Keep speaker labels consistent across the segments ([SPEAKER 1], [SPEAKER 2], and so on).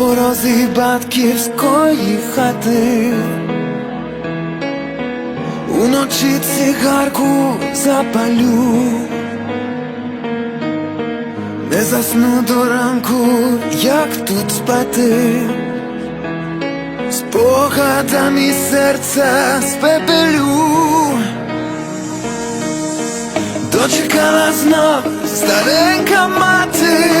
[SPEAKER 1] порозі батьківської хати. Уночі цигарку запалю, не засну до ранку, як тут спати, спогадами серця спепелю, дочекала знов старенька мати,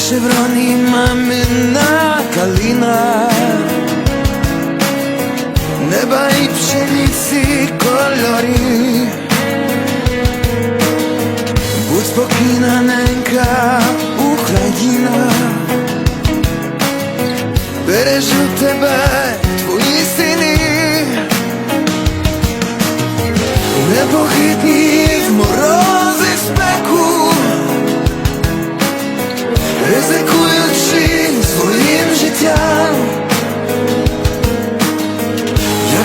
[SPEAKER 1] На шевроні мамина калина Неба і пшениці кольорі. Будь спокійна, ненька Україна, бережу тебе, твої сини, непохитні в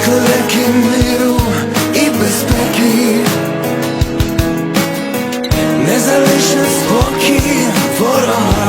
[SPEAKER 1] лелеки миру і безпеки не залишив спокій ворогам.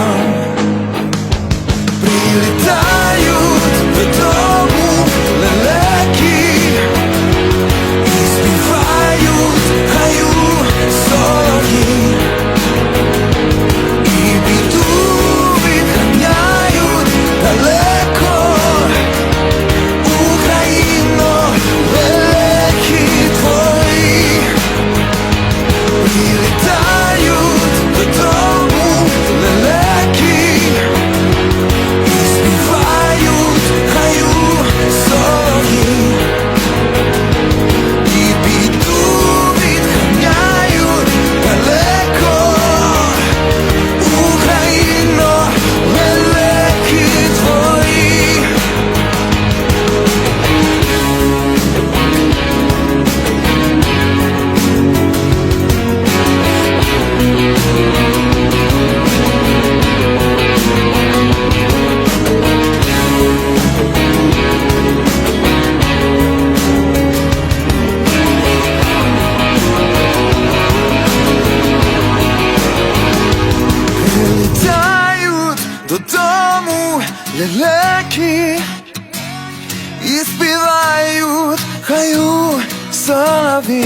[SPEAKER 1] І співають хаю солові.